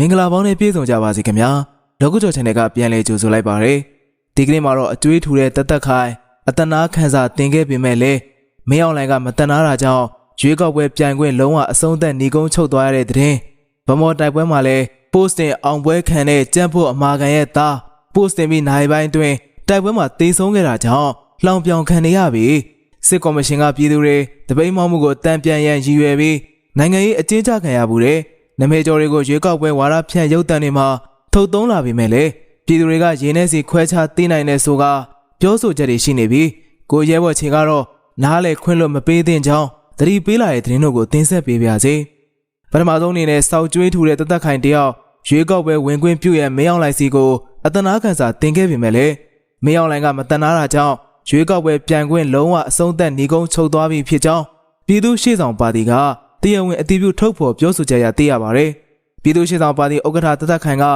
မင်္ဂလာပေါင်းနဲ့ပြည့်စုံကြပါစေခင်ဗျာလောကကျော် channel ကပြန်လည်ကြိုဆိုလိုက်ပါရယ်ဒီကနေ့မှာတော့အကျွေးထူတဲ့တသက်ခိုင်အတနာခန်းစာတင်ခဲ့ပေမဲ့လည်းမင်းအောင်လိုင်ကမတနာတာကြောင့်ရွေးကောက်ပွဲပြိုင်ခွင့်လုံးဝအဆုံးသက်ညီကုန်းချုပ်သွားရတဲ့တဲ့တင်ဗမော်တိုက်ပွဲမှာလည်း post တင်အောင်ပွဲခံတဲ့ကြမ်းဖို့အမာခံရဲ့သား post တင်ပြီးနိုင်ပိုင်းတွင်တိုက်ပွဲမှာတေဆုံးခဲ့တာကြောင့်လောင်ပြောင်ခံနေရပြီစစ်ကော်မရှင်ကပြည်သူတွေတပိတ်မောက်မှုကိုတန်ပြန်ရန်ရည်ရွယ်ပြီးနိုင်ငံရေးအကျဉ်းချခံရမှုတဲ့ နမေကျော်တွေကိုရွေးကောက်ပွဲဝါဒဖြန့်ရုပ်တံတွေမှာထုတ်သုံးလာပြီမဲ့လေပြည်သူတွေကရင်းနှဲစီခွဲခြားသိနိုင်တဲ့ဆိုကပြောဆိုချက်တွေရှိနေပြီးကိုရဲဘော်ချေကတော့နားလေခွင့်လို့မပေးသင့်ကြောင်းသတိပေးလာတဲ့သတင်းတို့ကိုတင်ဆက်ပေးပါစေပထမဆုံးအနေနဲ့စောက်ကျွေးထူတဲ့တသက်ခိုင်တယောက်ရွေးကောက်ပွဲဝင်ခွင့်ပြုရဲ့မင်းအောင်လိုက်စီကိုအတနာခံစာတင်ခဲ့ပြီမဲ့လေမင်းအောင်လိုင်ကမတနာတာကြောင့်ရွေးကောက်ပွဲပြန်ခွင့်လုံးဝအဆုံးသက်ညီကုန်းချုပ်သွားပြီဖြစ်ကြောင်းပြည်သူ့ရှေ့ဆောင်ပါတီက တရားဝင်အတည်ပြုထုတ်ဖော်ပြောဆိုကြရသိရပါတယ်။ပြည်သူ့ရှေ့ဆောင်ပါတီဥက္ကဋ္ဌတသက်ခိုင်က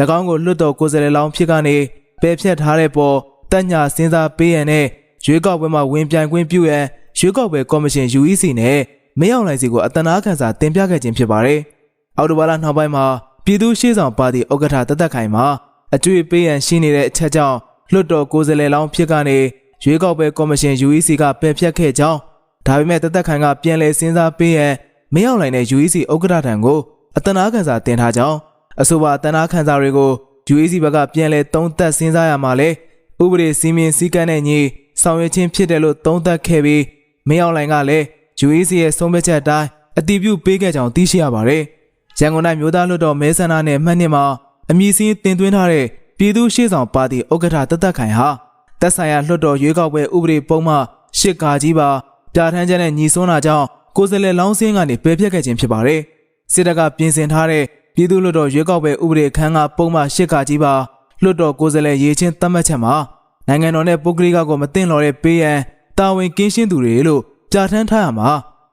၎င်းကိုလွတ်တော်ကိုယ်စားလှယ်လောင်းဖြစ်ကနေပယ်ဖျက်ထားတဲ့ပေါ်တက်ညာစဉ်းစားပေးရန်နဲ့ရွေးကောက်ပွဲမှာဝင်ပြိုင်ခွင့်ပြုရန်ရွေးကောက်ပွဲကော်မရှင် UEC နဲ့မင်းအောင်လှိုင်စီကိုအတနာခံစာတင်ပြခဲ့ခြင်းဖြစ်ပါတယ်။အော်တိုဘာလနောက်ပိုင်းမှာပြည်သူ့ရှေ့ဆောင်ပါတီဥက္ကဋ္ဌတသက်ခိုင်မှာအကျွေးပေးရန်ရှိနေတဲ့အချက်ကြောင့်လွတ်တော်ကိုယ်စားလှယ်လောင်းဖြစ်ကနေရွေးကောက်ပွဲကော်မရှင် UEC ကပယ်ဖျက်ခဲ့ကြောင်းဒါပေမဲ့တသက်ခိုင်ကပြန်လည်စဉ်းစားပေးရန် မင်းအောင်လှိုင်နဲ့ UEC ဥက္ကဋ္ဌထံကိုအတနာခံစာတင်ထားကြောင်းအဆိုပါအတနာခံစာတွေကို UEC ဘက်ကပြန်လည်သုံးသပ်စဉ်းစားရမှာလဲဥပဒေစီမင်းစည်းကမ်းနဲ့ညီဆောင်ရွက်ခြင်းဖြစ်တယ်လို့သုံးသပ်ခဲ့ပြီးမင်းအောင်လှိုင်ကလည်း UEC ရဲ့ဆုံးဖြတ်ချက်အတိုင်းအတည်ပြုပေးခဲ့ကြောင်းသိရှိရပါတယ်။ရန်ကုန်တိုင်းမြို့သားလွှတ်တော်မဲဆန္ဒနယ်မှတ်နှစ်မှာအမည်စင်းတင်သွင်းထားတဲ့ပြည်သူ့ရှေ့ဆောင်ပါတီဥက္ကဋ္ဌတသက်ခိုင်ဟာတက်ဆိုင်ရာလွှတ်တော်ရွေးကောက်ပွဲဥပဒေပုံမှန်၈ကာကြီးပါပြဋ္ဌာန်းချက်နဲ့ညီစွန်းတာကြောင့် ကိုယ်စားလှယ်လောင်းစင်းကနေပယ်ဖျက်ခဲ့ခြင်းဖြစ်ပါတယ်။စစ်တပ်ကပြင်ဆင်ထားတဲ့ပြည်သူ့လွှတ်တော်ရွေးကောက်ပွဲဥပဒေခန်းကပုံမှန်၈ခါကြီးပါလွှတ်တော်ကိုယ်စားလှယ်ရေးချင်းသတ်မှတ်ချက်မှာနိုင်ငံတော်နဲ့ပုဂ္ဂလိကကိုမတင်လော်တဲ့ပေးရန်တာဝန်ကင်းရှင်းသူတွေလို့ပြဋ္ဌာန်းထားရမှာ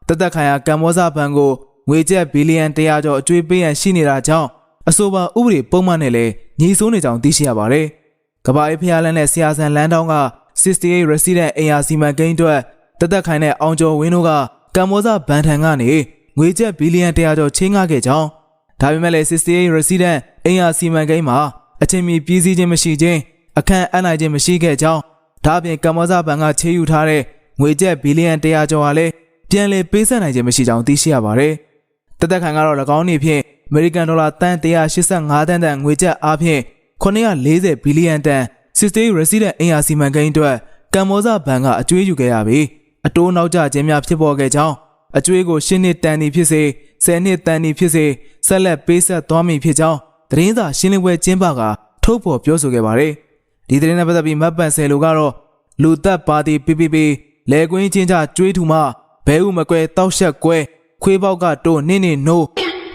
တသက်ခိုင်ယာကမ္ဘောဇဘဏ်ကိုငွေကျပ်ဘီလီယံ100ကျော်အကျွေးပေးရန်ရှိနေတာကြောင့်အဆိုပါဥပဒေပုံမှန်နဲ့လည်းညီစိုးနေကြောင်းသိရှိရပါတယ်။ကဘာအေးဖျားလန်းနဲ့ဆရာဆန်လန်းတောင်းက68 resident အင်အားစီမံကိန်းအတွက်တသက်ခိုင်တဲ့အောင်ကျော်ဝင်းတို့က ကမ္ဘောဇဘန်ထံကနေငွေကျပ်ဘီလီယံ100ကျော်ချင်းငှခဲ့ကြောင်းဒါပေမဲ့လည်း68 resident အင်အားစီမံကိန်းမှာအချင်းမီပြည်စည်းခြင်းမရှိခြင်းအခန့်အနိုင်ခြင်းမရှိခဲ့ကြောင်းဒါအပြင်ကမ္ဘောဇဘန်ကချေယူထားတဲ့ငွေကျပ်ဘီလီယံ100ကျော်ဟာလည်းပြန်လည်ပေးဆက်နိုင်ခြင်းမရှိကြောင်းသိရှိရပါတယ်တသက်ခိုင်ကတော့၎င်းနေဖြင့်အမေရိကန်ဒေါ်လာတန်185တန်တန်ငွေကျပ်အားဖြင့်940ဘီလီယံတန်68 resident အင်အားစီမံကိန်းအတွက်ကမ္ဘောဇဘဏ်ကအကျွေးယူခဲ့ရပြီး အတိုးနောက်ကျခြင်းများဖြစ်ပေါ်ခဲ့ကြောင်းအကျွေးကို10နှစ်တန်နေဖြစ်စေ10နှစ်တန်နေဖြစ်စေဆက်လက်ပေးဆက်သွားမည်ဖြစ်ကြောင်းသတင်းစာရှင်းလင်းပွဲကျင်းပကထုတ်ဖော်ပြောဆိုခဲ့ပါတယ်ဒီသတင်းနဲ့ပတ်သက်ပြီးမတ်ပန်ဆယ်လူကတော့လူသက်ပါတီ PPP လဲကွင်းချင်းချကျွေးထူမှဘဲဥမကွဲတောက်ရှက်ကွဲခွေးပေါက်ကတိုးနင်းနေနိုး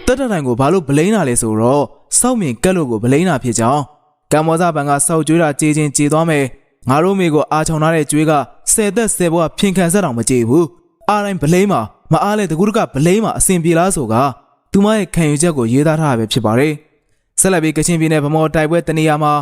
တက်တတိုင်ကိုဘာလို့ဗလိန်းတာလဲဆိုတော့စောက်မြင်ကက်လို့ကိုဗလိန်းတာဖြစ်ကြောင်းကမ္ဘောဇဘန်ကစောက်ကျွေးတာကြေးချင်းကြေသွားမယ် ငါတို့မိကိုအာချောင်ထားတဲ့ကျွေးကဆယ်သက်ဆယ်ဘွားဖြင်ခံဆက်တောင်မကြေဘူးအားတိုင်းဗလိန်းမှာမအားလဲတကူတကဗလိန်းမှာအစင်ပြေလားဆိုကသူမရဲ့ခံယူချက်ကိုရေးသားထားတာပဲဖြစ်ပါတယ်ဆက်လက်ပြီးကချင်ပြည်နယ်ဗမော်တိုက်ပွဲတနေရာမှာ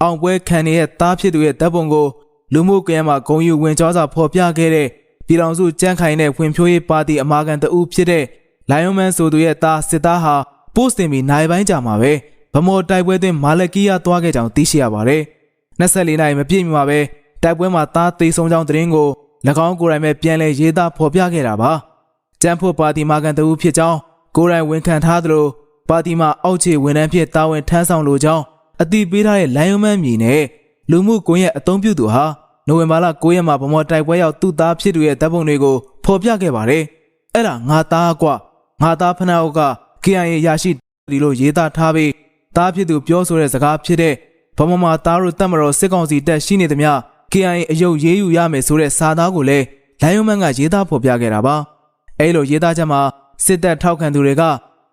အောင်ပွဲခံနေတဲ့တားဖြစ်သူရဲ့တပ်ပုံကိုလူမှုကွန်ရက်မှာဂုံယူဝင်ကြောစာဖော်ပြခဲ့တဲ့ပြည်တော်စုကြန့်ခိုင်တဲ့ဝင်ဖြိုးရေးပါတီအမာခံတအူးဖြစ်တဲ့လိုင်ယွန်မန်ဆိုသူရဲ့သားစစ်သားဟာပို့စ်တင်ပြီးနိုင်ပိုင်းကြာမှာပဲဗမော်တိုက်ပွဲတွင်မာလကီယာသွားခဲ့ကြောင်းသိရှိရပါတယ်။ 24နိုင်မပြည့်မီမှာပဲတိုက်ပွဲမှာသားသိဆုံးကြောင်းသတင်းကို၎င်းကိုယ်တိုင်ပဲပြန်လည်ရေးသားဖော်ပြခဲ့တာပါ။ကျန်းဖို့ပါတီမာကန်တဦးဖြစ်ကြောင်းကိုယ်တိုင်ဝန်ခံထားသလိုပါတီမှာအောက်ခြေဝန်ထမ်းဖြစ်တာဝန်ထမ်းဆောင်လိုကြောင်းအတိပေးထားတဲ့လိုင်ယွန်မန်မြည်နဲ့လူမှုကွန်ရက်အသုံးပြုသူဟာနိုဝင်ဘာလ9ရက်မှာဗမော်တိုက်ပွဲရောက်သူ့သားဖြစ်သူရဲ့တပ်ပုံတွေကိုဖော်ပြခဲ့ပါတယ်။အဲ့ဒါငါသားကွငါသားဖနာအုပ်က KIA ရရှိဒီလိုရေးသားထားပြီးသားဖြစ်သူပြောဆိုတဲ့စကားဖြစ်တဲ့ ဗမာမာသားတို့တက်မတော်စစ်ကောင်စီတပ်ရှိနေသမျှ KIA အယုတ်ရေးယူရမယ်ဆိုတဲ့စာသားကိုလည်းလိုင်ယွန်မန်ကရေးသားဖော်ပြခဲ့တာပါအဲလိုရေးသားချက်မှာစစ်တပ်ထောက်ခံသူတွေက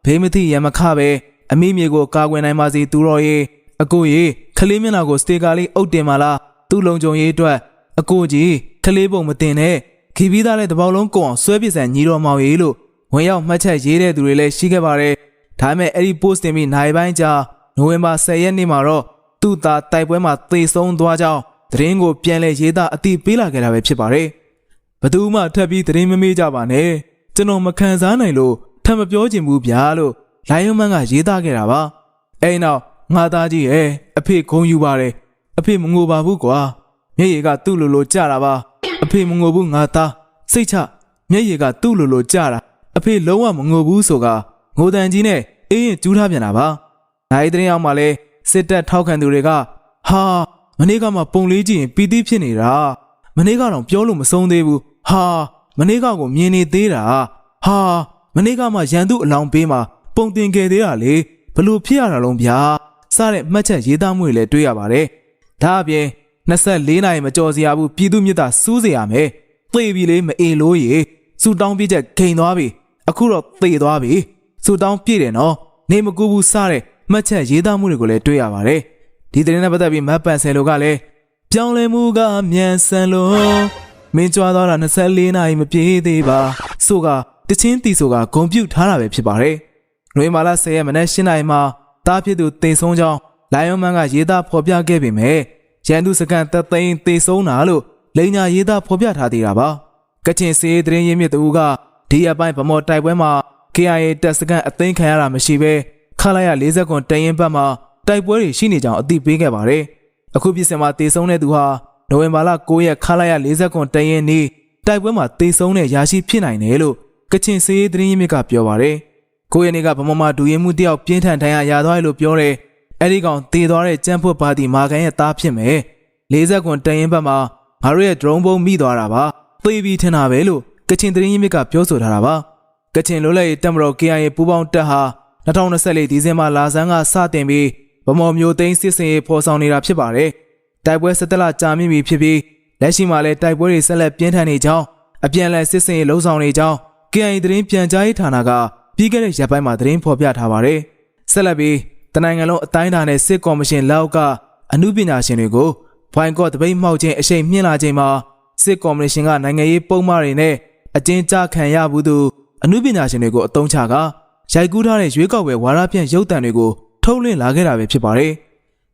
ဘေးမသိရမခပဲအမိမြေကိုကာကွယ်နိုင်ပါစေသူတော်ရေအကိုရေခလေးမျက်နှာကိုစတေကာလေးအုပ်တင်ပါလားသူ့လုံခြုံရေးအတွက်အကိုကြီးခလေးပုံမတင်နဲ့ခီးပြီးသားတဲ့တပေါက်လုံးကုန်အောင်ဆွဲပစ်ဆန်ညီတော်မောင်ရေလို့ဝင်ရောက်မှတ်ချက်ရေးတဲ့သူတွေလည်းရှိခဲ့ပါတယ်ဒါပေမဲ့အဲ့ဒီ post တင်ပြီးနိုင်ပိုင်းကြာနိုဝင်ဘာ10ရက်နေ့မှာတော့ သူ့သားတိုက်ပွဲမှာသေဆုံးသွားကြောင်းသတင်းကိုပြန်လည်ရေးသားအသိပေးလာခဲ့တာပဲဖြစ်ပါတယ်။ဘသူမှထပ်ပြီးသတင်းမမေးကြပါနဲ့။ကျွန်တော်မခံစားနိုင်လို့ထပ်မပြောချင်ဘူးဗျာလို့လိုင်ယွန်မန်ကရေးသားခဲ့တာပါအဲ့နောက်ငါသားကြီးရဲ့အဖေဂုံယူပါတယ်အဖေမငိုပါဘူးကွာမျက်ရည်ကသူ့လိုလိုကြတာပါအဖေမငိုဘူးငါသားစိတ်ချမျက်ရည်ကသူ့လိုလိုကြတာအဖေလုံးဝမငိုဘူးဆိုကငိုတန်ကြီးနဲ့အေးရင်ကျူးထားပြန်တာပါနိုင်တဲ့အောင်မှလဲ စစ်တပ်ထောက်ခံသူတွေကဟာမနေ့ကမှပုံလေးကြည့်ရင်ပီတိဖြစ်နေတာမနေ့ကတော့ပြောလို့မဆုံးသေးဘူးဟာမနေ့ကကိုမြင်နေသေးတာဟာမနေ့ကမှရန်သူအလောင်းပေးမှာပုံတင်ခဲ့သေးတာလေဘလို့ဖြစ်ရတာလုံးဗျာစတဲ့မှတ်ချက်ရေးသားမှုတွေလည်းတွေ့ရပါတယ်ဒါအပြင်24နိုင်မကြော်စရာဘူးပြည်သူမြစ်သားစူးစရာမယ်သေပြီလေမအေလို့ရေစူတောင်းပြချက်ဂိန်သွားပြီအခုတော့သေသွားပြီစူတောင်းပြည့်တယ်နော်နေမကူဘူးစတဲ့ မှတ်ချက်ရေးသားမှုတွေကိုလည်းတွေ့ရပါတယ်ဒီသတင်းနဲ့ပတ်သက်ပြီးမတ်ပန်ဆယ်လိုကလည်းပြောင်းလဲမှုကမြန်ဆန်လို့မင်းကြွားသွားတာ24နိုင်မပြည့်သေးပါဆိုကတချင်းတီဆိုကဂုံပြုတ်ထားတာပဲဖြစ်ပါတယ်နွေမာလာ10ရက်မနေ့7နိုင်မှာတားဖြစ်သူတင်ဆုံးကြောင်းလိုင်ယွန်မန်ကရေးသားဖော်ပြခဲ့ပေမဲ့ရန်သူစကန်သက်သိန်းတေဆုံးတာလို့လိန်ညာရေးသားဖော်ပြထားသေးတာပါကချင်စီးသတင်းရင်းမြစ်သူကဒီအပိုင်းဗမော်တိုက်ပွဲမှာ KIA တပ်စကန်အသိမ်းခံရတာမရှိဘဲ ခလာရ40ကွန်တရင်ဘက်မှာတိုက်ပွဲတွေရှိနေကြောင်းအသိပေးခဲ့ပါတယ်အခုပြည်စင်မှာတေဆုံးတဲ့သူဟာနိုဝင်ဘာလ9ရက်ခလာရ40ကွန်တရင်နေ့တိုက်ပွဲမှာတေဆုံးတဲ့ရာရှိဖြစ်နိုင်တယ်လို့ကချင်စီးသတင်းရင်းမြစ်ကပြောပါတယ်ကိုရနေကဗမာမှာဒူရင်မှုတယောက်ပြင်းထန်ထိုင်ရရသွားတယ်လို့ပြောတယ်အဲ့ဒီကောင်တေသွားတဲ့ကြမ်းဖွတ်ပါတီမာကန်ရဲ့သားဖြစ်မယ်40ကွန်တရင်ဘက်မှာငါတို့ရဲ့ drone ဘုံမိသွားတာပါသေပြီးထင်တာပဲလို့ကချင်သတင်းရင်းမြစ်ကပြောဆိုထားတာပါကချင်လွတ်လပ်ရေးတပ်မတော် KIA ပူးပေါင်းတပ်ဟာ 2024ဒီဇင်ဘာလဆန်းကစတင်ပြီးဗမော်မျိုးသိန်းစစ်စင်ရေးဖော်ဆောင်နေတာဖြစ်ပါတယ်တိုက်ပွဲ17လကြာမြင့်ပြီဖြစ်ပြီးလက်ရှိမှာလည်းတိုက်ပွဲတွေဆက်လက်ပြင်းထန်နေကြောင်းအပြန်အလှန်စစ်စင်ရေးလှုံ့ဆော်နေကြောင်း KIA သတင်းပြန်ကြားရေးဌာနကပြီးခဲ့တဲ့ရက်ပိုင်းမှာသတင်းဖော်ပြထားပါတယ်ဆက်လက်ပြီးတနိုင်ငံလုံးအတိုင်းအတာနဲ့စစ်ကော်မရှင်လက်အောက်ကအမှုပညာရှင်တွေကိုဘွိုင်ကော့တပိတ်မှောက်ခြင်းအရှိန်မြင့်လာခြင်းမှာစစ်ကော်မရှင်ကနိုင်ငံရေးပုံမှားတွေနဲ့အကျဉ်းချခံရဘူးသူအမှုပညာရှင်တွေကိုအတုံးချက ရိုက်ကူးထားတဲ့ရွေးကောက်ပွဲဝါဒဖြန့်ရုပ်သံတွေကိုထုတ်လွှင့်လာခဲ့တာပဲဖြစ်ပါတယ်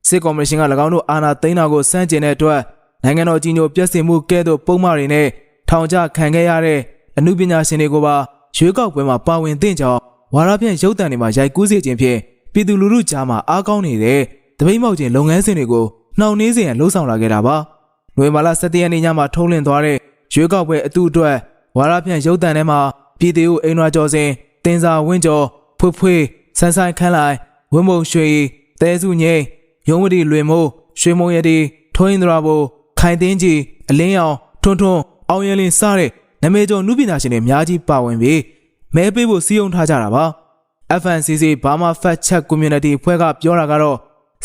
စစ်ကော်မရှင်က၎င်းတို့အာဏာသိမ်းတာကိုစန့်ကျင်တဲ့အတွက်နိုင်ငံတော်ကြီးညိုပြည့်စုံမှုကဲ့သို့ပုံမှားတွေနဲ့ထောင်ချခံခဲ့ရတဲ့အမှုပညာရှင်တွေကိုပါရွေးကောက်ပွဲမှာပါဝင်သင့်ကြောင်းဝါရဖြန့်ရုပ်တံတွေမှာရိုက်ကူးစေခြင်းဖြင့်ပြည်သူလူထုကြားမှာအားကောင်းနေတဲ့တပိတ်မောက်ခြင်းလုပ်ငန်းစဉ်တွေကိုနှောင့်နှေးစေရန်လှုံ့ဆော်လာခဲ့တာပါ။နိုဝင်ဘာလ17ရက်နေ့ညမှာထုတ်လွှင့်သွားတဲ့ရွေးကောက်ပွဲအတူအတွက်ဝါရဖြန့်ရုပ်တံထဲမှာပြည်သူအိမ်ရွာကျော်စင် တင်စာဝင်းကျော်ဖွဖွေးဆန်းဆိုင်ခန်းလိုက်ဝင်းမုံရွှေတဲစုငိမ့်ရုံးဝတီလွင်မိုးရွှေမုံရတီထွင်းင်္ဒရာဘူခိုင်တင်းကြီးအလင်းရောင်ထွန်းထွန်းအောင်ရင်လင်းစတဲ့နာမည်ကျော်နုပညာရှင်တွေအများကြီးပါဝင်ပြီးမဲပေးဖို့စီးရုံထားကြတာပါ FNCC Burma Fact Check Community ဖွဲ့ကပြောတာကတော့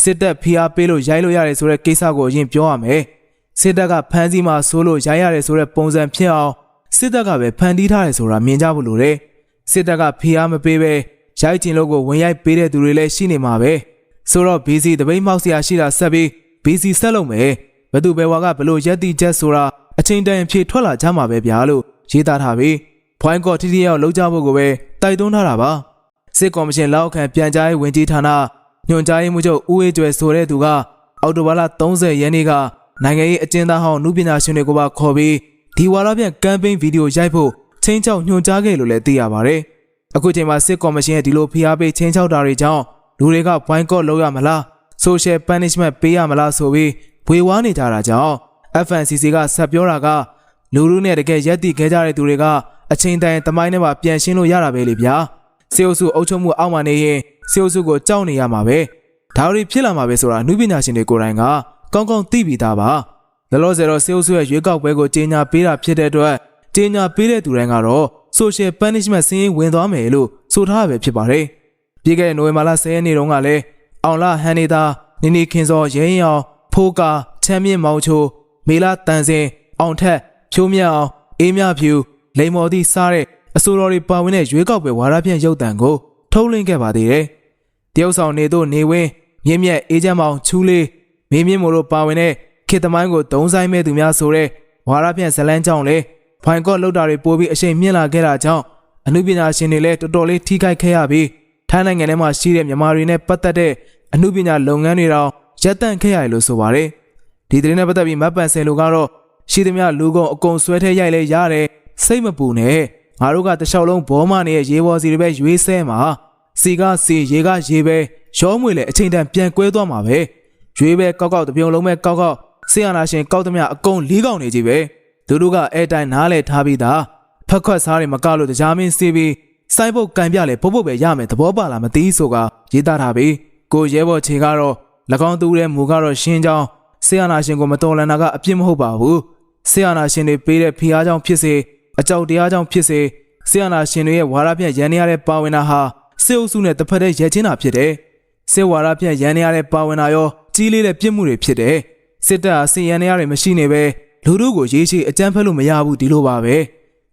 စစ်တပ်ဖိအားပေးလို့ရိုက်လို့ရတယ်ဆိုတဲ့ကိစ္စကိုအရင်ပြောရမယ်စစ်တပ်ကဖမ်းဆီးမှဆိုးလို့ရိုက်ရတယ်ဆိုတဲ့ပုံစံဖြစ်အောင်စစ်တပ်ကပဲဖန်တီးထားတယ်ဆိုတာမြင်ကြဖို့လိုတယ် စစ်တပ်ကဖိအားမပေးပဲရိုက်ချင်လို့ကိုဝင်ရိုက်ပေးတဲ့သူတွေလည်းရှိနေမှာပဲဆိုတော့ BC တပိတ်မောက်ဆရာရှိတာဆက်ပြီး BC ဆက်လုပ်မယ်ဘသူဘယ်ဝါကဘလို့ရက်တိချက်ဆိုတာအချိန်တန်ဖြေထွက်လာကြမှာပဲဗျာလို့ရေးသားထားပြီးဖွိုင်းကော့တီတီရောက်လောက်ကြဖို့ကိုပဲတိုက်တွန်းထားတာပါစစ်ကော်မရှင်လက်အောက်ခံပြန်ကြားရေးဝန်ကြီးဌာနညွှန်ကြားရေးမှူးချုပ်ဦးအေးကျွယ်ဆိုတဲ့သူကအော်တိုဘာလ30ရက်နေ့ကနိုင်ငံရေးအကျဉ်းသားဟောင်းနုပညာရှင်တွေကိုပါခေါ်ပြီးဒီဝါရပြန်ကမ်ပိန်းဗီဒီယိုရိုက်ဖို့ ချင်းချောက်ညွှန်ကြားခဲ့လို့လည်းသိရပါတယ်အခုချိန်မှာစစ်ကော်မရှင်ရဲ့ဒီလိုဖိအားပေးချင်းချောက်တာတွေကြောင့်လူတွေကဘိုင်းကော့လုပ်ရမလား social punishment ပေးရမလားဆိုပြီးဝေဝါးနေကြတာကြောင့် FNCC ကဆက်ပြောတာကလူလူနဲ့တကယ်ရက်တည်ခဲ့ကြတဲ့သူတွေကအချိန်တိုင်းတမိုင်းထဲမှာပြန်ရှင်းလို့ရတာပဲလေဗျာစေအုပ်စုအုပ်ချုပ်မှုအောက်မှာနေရင်စေအုပ်စုကိုကြောက်နေရမှာပဲဒါတွေဖြစ်လာမှာပဲဆိုတာနုပညာရှင်တွေကိုယ်တိုင်ကကောင်းကောင်းသိပြီးသားပါလောလောဆယ်တော့စေအုပ်စုရဲ့ရွေးကောက်ပွဲကိုကြီးညာပေးတာဖြစ်တဲ့အတွက် ကြီးညာပေးတဲ့သူတိုင်းကတော့ social punishment စင်းရင်ဝင်သွားမယ်လို့ဆိုထားရပဲဖြစ်ပါတယ်ပြီးခဲ့တဲ့နိုဝင်ဘာလ10ရက်နေ့တုန်းကလည်းအောင်လာဟန်နေတာနီနီခင်စောရဲရင်အောင်ဖိုးကာချမ်းမြင့်မောင်ချိုမေလာတန်စင်အောင်ထက်ဖြိုးမြတ်အောင်အေးမြဖြူလိမ္မော်သည့်စားတဲ့အဆိုတော်တွေပါဝင်တဲ့ရွေးကောက်ပွဲဝါရဖြန့်ရုပ်တံကိုထုတ်လွှင့်ခဲ့ပါသေးတယ်။တရုတ်ဆောင်နေတို့နေဝင်းမြင့်မြတ်အေးချမ်းမောင်ချူးလေးမင်းမြင့်မို့လို့ပါဝင်တဲ့ခေတ်သမိုင်းကိုဒုံဆိုင်မဲ့သူများဆိုတဲ့ဝါရဖြန့်ဇလန်းကြောင့်လေ ဖိုင်ကော့လောက်တာတွေပိုးပြီးအရှိန်မြင့်လာခဲ့တာကြောင့်အမှုပညာရှင်တွေလည်းတော်တော်လေးထိခိုက်ခဲ့ရပြီးထိုင်းနိုင်ငံထဲမှာရှိတဲ့မြန်မာတွေနဲ့ပတ်သက်တဲ့အမှုပညာလုပ်ငန်းတွေတော့ရပ်တန့်ခဲ့ရတယ်လို့ဆိုပါတယ်။ဒီသတင်းနဲ့ပတ်သက်ပြီးမတ်ပန်ဆယ်လိုကတော့ရှိသမျှလူကုန်အကုန်ဆွဲထဲရိုက်လဲရတယ်စိတ်မပူနဲ့ငါတို့ကတခြားလုံးဘောမနဲ့ရေဘော်စီတွေပဲရွေးဆဲမှာစီကစီရေကရေပဲရောမွေလေအချိန်တန်ပြန်ကွဲသွားမှာပဲရွေးပဲကောက်ကောက်တစ်ပြုံလုံးပဲကောက်ကောက်ဆေးရနာရှင်ကောက်သမျှအကုန်လေးကောက်နေကြည့်ပဲ သူတို့ကအဲတိုင်နားလဲထားပြီးသားဖက်ခွက်စားတွေမကလို့တရားမင်းစီးပြီးစိုက်ပုတ်ကန်ပြလေပုတ်ပုတ်ပဲရမယ်သဘောပါလားမသိဆိုကရေးသားထားပြီးကိုရဲဘော်ချေကတော့၎င်းသူရဲ့မူကတော့ရှင်းကြောင်းဆေးရနာရှင်ကိုမတော်လန်တာကအပြစ်မဟုတ်ပါဘူးဆေးရနာရှင်တွေပေးတဲ့ဖိအားကြောင့်ဖြစ်စေအကြောက်တရားကြောင့်ဖြစ်စေဆေးရနာရှင်တွေရဲ့ဝါရပြတ်ရန်နေရတဲ့ပါဝင်တာဟာစေအုပ်စုနဲ့တစ်ဖက်တည်းရဲချင်းတာဖြစ်တယ်စေဝါရပြတ်ရန်နေရတဲ့ပါဝင်တာရောကြီးလေးတဲ့ပြစ်မှုတွေဖြစ်တယ်စစ်တပ်ဟာစီရန်နေရတွေမရှိနေပဲ လူတို့ကိုရေးရှိအကြမ်းဖက်လို့မရဘူးဒီလိုပါပဲ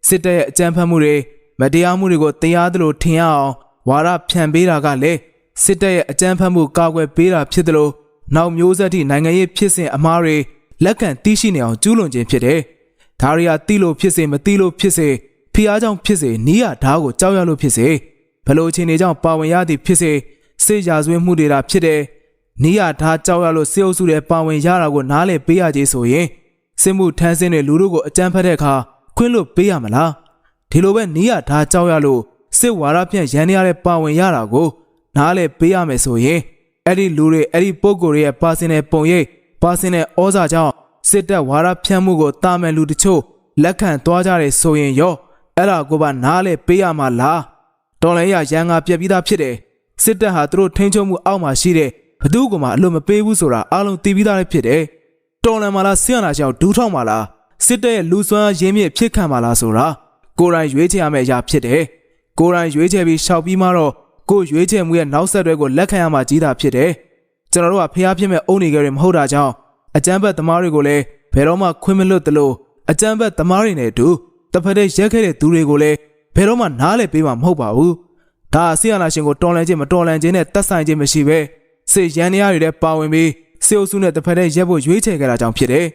စစ်တပ်ရဲ့အကြမ်းဖက်မှုတွေမတရားမှုတွေကိုတရားသလိုထင်ရအောင်ဝါရဖြန့်ပေးတာကလည်းစစ်တပ်ရဲ့အကြမ်းဖက်မှုကာကွယ်ပေးတာဖြစ်တယ်လို့နောက်မျိုးဆက်ထိနိုင်ငံရေးဖြစ်စဉ်အမားတွေလက်ခံသိရှိနေအောင်ကျူးလွန်ခြင်းဖြစ်တယ်။ဒါရီယာတိလို့ဖြစ်စေမတိလို့ဖြစ်စေဖီအားကြောင့်ဖြစ်စေနီးရဓာတ်ကိုကြောက်ရလို့ဖြစ်စေဘလို့ချင်းတွေကြောင့်ပါဝင်ရသည်ဖြစ်စေစေရာဇဝဲမှုတွေတာဖြစ်တယ်။နီးရဓာတ်ကြောက်ရလို့စေအုပ်စုတွေပါဝင်ရတာကိုနားလည်ပေးရခြင်းဆိုရင် စစ်မှုထမ်းစင်းတွေလူတို့ကိုအကြမ်းဖက်တဲ့အခါခွင့်လွတ်ပေးရမလား။ဒီလိုပဲနီးရဓာတ်ကြောက်ရလို့စစ်ဝါရဖြန့်ရန်နေရတဲ့ပါဝင်ရတာကို နားလည်ပေးရမယ်ဆိုရင်အဲ့ဒီလူတွေအဲ့ဒီပုံကိုယ်တွေရဲ့ပါစင်တဲ့ပုံရိပ်ပါစင်တဲ့ဩဇာကြောင့်စစ်တပ်ဝါရဖြန့်မှုကိုတာမယ်လူတချို့လက်ခံသွားကြတယ်ဆိုရင်ရောအဲ့ဒါကိုပါနားလည်ပေးရမှာလားတော်လည်းရရန်ငါပြက်ပြီးသားဖြစ်တယ်စစ်တပ်ဟာသူတို့ထိန်းချုပ်မှုအောက်မှာရှိတဲ့ဘသူကမှအလို့မပေးဘူးဆိုတာအားလုံးသိပြီးသားလည်းဖြစ်တယ် တော်လန်မာလားဆီယနာချောင်းဒူးထောက်မာလားစစ်တပ်ရဲ့လူစွမ်းရင်းမြစ်ဖြစ်ခံမာလားဆိုတာကိုယ်တိုင်ရွေးချယ်ရမယ့်အရာဖြစ်တယ်ကိုယ်တိုင်ရွေးချယ်ပြီးရှောက်ပြီးမှတော့ကိုယ်ရွေးချယ်မှုရဲ့နောက်ဆက်တွဲကိုလက်ခံရမှာကြီးတာဖြစ်တယ်ကျွန်တော်တို့ကဖျားဖြစ်မဲ့အုံနေကြရမဟုတ်တာကြောင့်အကြမ်းဖက်သမားတွေကိုလည်းဘယ်တော့မှခွင့်မလွတ်သလိုအကြမ်းဖက်သမားတွေနဲ့အတူတစ်ဖက်တည်းရက်ခဲ့တဲ့သူတွေကိုလည်းဘယ်တော့မှနားလည်ပေးမှာမဟုတ်ပါဘူးဒါအစီအနာရှင်ကိုတော်လန်ခြင်းမတော်လန်ခြင်းနဲ့တက်ဆိုင်ခြင်းမရှိပဲစစ်ရန်နေရတွေလည်းပါဝင်ပြီး စစ်အုပ်စုနဲ့တစ်ဖက်တည်းရက်ဖို့ရွေးချယ်ကြတာကြောင့်ဖြစ်တယ်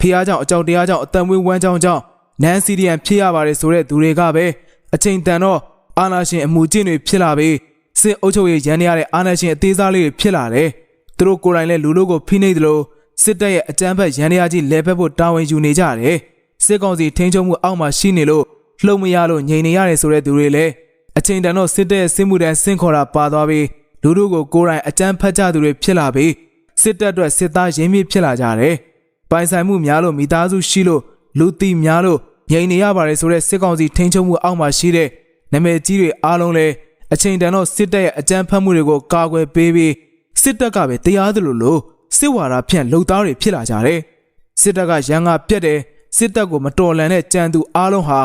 ဖျားကြောင့်အကြောင်းတရားကြောင့်အတံမွေးဝမ်းကြောင်းကြောင့်နန်စီဒီယန်ဖြစ်ရပါတယ်ဆိုတဲ့သူတွေကပဲအချိန်တန်တော့အာနာရှင်အမှုကျင့်တွေဖြစ်လာပြီးစစ်အုပ်ချုပ်ရေးရန်နေရတဲ့အာဏာရှင်အသေးစားလေးတွေဖြစ်လာတယ်။သူတို့ကိုယ်တိုင်လည်းလူတို့ကိုဖိနှိပ်သလိုစစ်တပ်ရဲ့အကြမ်းဖက်ရန်နေရကြီးလဲဖက်ဖို့တာဝန်ယူနေကြတယ်။စစ်ကောင်စီထိန်းချုပ်မှုအောက်မှာရှိနေလို့လှုပ်မရလို့ငြိမ်နေရတယ်ဆိုတဲ့သူတွေလည်းအချိန်တန်တော့စစ်တပ်ရဲ့စစ်မှုတန်းဆင့်ခေါ်တာပါသွားပြီးလူတို့ကိုကိုယ်တိုင်အကြမ်းဖက်ကြသူတွေဖြစ်လာပြီး စစ်တပ်အတွက်စစ်သားရင်းမြစ်ဖြစ်လာကြတယ်။ပိုင်ဆိုင်မှုများလို့မိသားစုရှိလို့လူတီများလို့ငြိမ်နေရပါတယ်ဆိုတဲ့စစ်ကောင်စီထိန်းချုပ်မှုအောက်မှာရှိတဲ့နာမည်ကြီးတွေအားလုံးလည်းအချိန်တန်တော့စစ်တပ်ရဲ့အကြမ်းဖက်မှုတွေကိုကာကွယ်ပေးပြီးစစ်တပ်ကပဲတရားသလိုလိုစစ်ဝါဒဖြန့်လုံသားတွေဖြစ်လာကြတယ်။စစ်တပ်ကရန်ငါပြက်တယ်စစ်တပ်ကိုမတော်လန်တဲ့ကြံသူအားလုံးဟာ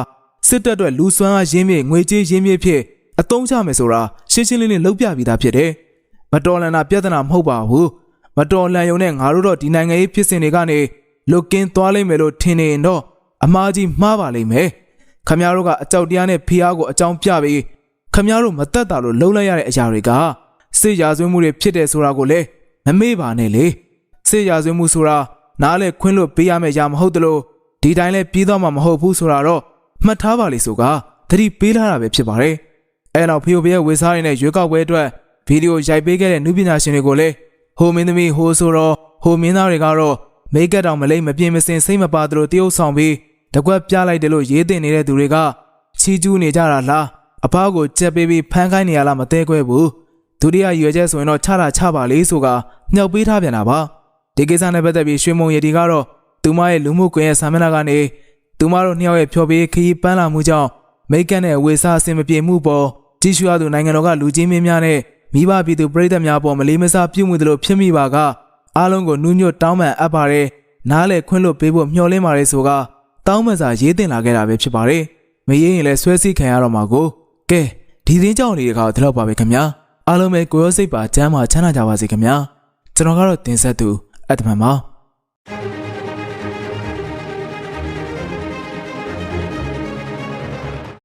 စစ်တပ်အတွက်လူစွမ်းအားရင်းမြစ်ငွေကြေးရင်းမြစ်ဖြစ်အသုံးချမယ်ဆိုတာရှင်းရှင်းလင်းလင်းလုပ်ပြပြီးသားဖြစ်တယ်။မတော်လန်တာပြဿနာမဟုတ်ပါဘူး။ မတော်လန်ရုံနဲ့ငါတို့တော့ဒီနိုင်ငံရေးဖြစ်စဉ်တွေကနေလုတ်ကင်းသွားလိမ့်မယ်လို့ထင်နေရင်တော့အမားကြီးမှားပါလိမ့်မယ်။ခမည်းတော်ကအကြောက်တရားနဲ့ဖိအားကိုအကြောင်းပြပြီးခမည်းတော်မတက်တာလို့လှုပ်လိုက်ရတဲ့အရာတွေကစစ်ရာဇဝတ်မှုတွေဖြစ်တယ်ဆိုတာကိုလည်းမမေ့ပါနဲ့လေစစ်ရာဇဝတ်မှုဆိုတာနားလဲခွင်းလို့ပေးရမယ့်ရာမဟုတ်တလို့ဒီတိုင်းလဲပြီးတော့မှမဟုတ်ဘူးဆိုတာတော့မှတ်ထားပါလေဆိုကသတိပေးလာတာပဲဖြစ်ပါတယ်အဲနောက်ဖီယိုဘရဲ့ဝေစားရင်းနဲ့ရွေးကောက်ပွဲအတွက်ဗီဒီယိုရိုက်ပေးခဲ့တဲ့နုပညာရှင်တွေကိုလည်း ဟိုမင်းသမီးဟိုဆိုတော့ဟိုမင်းသားတွေကတော့မိတ်ကပ်တောင်မလိမ့်မပြင်းမစင်စိတ်မပါသလိုတရုပ်ဆောင်ပြီးတကွက်ပြလိုက်တယ်လို့ရေးတင်နေတဲ့သူတွေကချီကျူးနေကြတာလားအဖကိုကြက်ပေးပြီးဖမ်းခိုင်းနေရလားမသေးခွဲဘူးဒုတိယရွယ်ချက်ဆိုရင်တော့ချတာချပါလေဆိုကမြှောက်ပေးထားပြန်တာပါဒီကိစ္စနဲ့ပတ်သက်ပြီးရွှေမုံရည်ဒီကတော့သူမရဲ့လူမှုကွန်ရက်ဆာမျက်နှာကနေသူမတို့နှစ်ယောက်ရဲ့ဖျော်ဖြေခရီးပန်းလာမှုကြောင့်မိတ်ကန့်နဲ့ဝေစာအဆင်မပြေမှုပေါ်ကြည့်ရှုရသူနိုင်ငံတော်ကလူကြီးမင်းများနဲ့ မိဘပြည်သူပြည်သက်များပေါ်မလေးမစားပြုမှုတို့ဖြစ်မိပါကအားလုံးကိုနူးညွတ်တောင်းပန်အပ်ပါတယ်နားလေခွင့်လွတ်ပေးဖို့မျှော်လင့်ပါတယ်ဆိုကတောင်းပန်စာရေးတင်လာခဲ့တာပဲဖြစ်ပါတယ်မရေးရင်လည်းဆွဲစိခံရတော့မှာကိုကဲဒီသင်းကြောင်လေးတွေကဒီလောက်ပါပဲခင်ဗျာအားလုံးပဲကိုရောစိတ်ပါကျမ်းမာချမ်းသာကြပါစေခင်ဗျာကျွန်တော်ကတော့တင်ဆက်သူအတ္တမန်ပါ